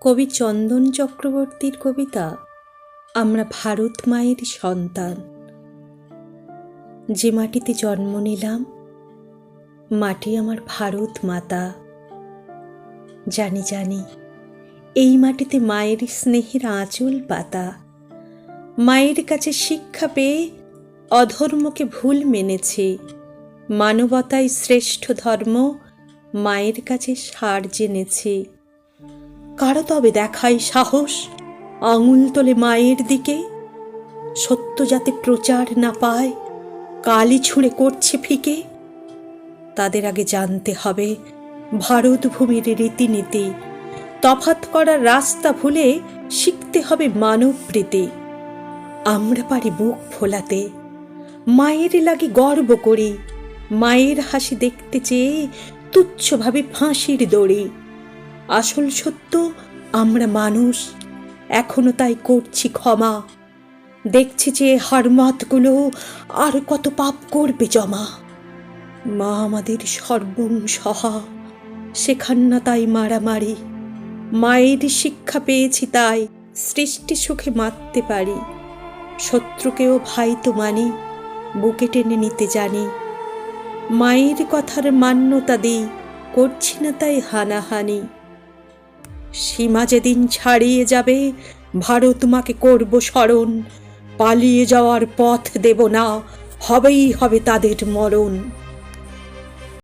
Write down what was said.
কবি চন্দন চক্রবর্তীর কবিতা, আমরা ভারত মায়ের সন্তান। যে মাটিতে জন্ম নিলাম, মাটি আমার ভারত মাতা। জানি জানি, এই মাটিতে মায়ের স্নেহের আঁচল পাতা। মায়ের কাছে শিক্ষা পেয়ে অধর্মকে ভুল মেনেছে। মানবতাই শ্রেষ্ঠ ধর্ম মায়ের কাছে সার জেনেছে। কারও তবে দেখাই সাহস, আঙুল তোলে মায়ের দিকে। সত্য যাতে প্রচার না পায়, কালি ছুঁড়ে করছে ফিকে। তাদের আগে জানতে হবে ভারত ভূমির রীতিনীতি। তফাত করার রাস্তা ভুলে শিখতে হবে মানব প্রীতি আমরা পারি বুক ফোলাতে, মায়ের লাগে গর্ব করি, মায়ের হাসি দেখতে চেয়ে তুচ্ছভাবে ফাঁসির দড়ি। আসল সত্য, আমরা মানুষ। এখনও তাই করছি ক্ষমা। দেখছি যে হারমাতগুলো আর কত পাপ করবে জমা। মা আমাদের সর্বং সহা শেখান না তাই মারামারি। মায়ের শিক্ষা পেয়েছি তাই সৃষ্টি সুখে মারতে পারি। শত্রুকেও ভাই তো মানি, বুকে টেনে নিতে জানি। মায়ের কথার মান্যতা দিই, করছি না তাই হানাহানি। সীমা যেদিন ছাড়িয়ে যাবে, ভারত মাকে করব স্মরণ। পালিয়ে যাওয়ার পথ দেব না, হবেই হবে তাদের মরণ।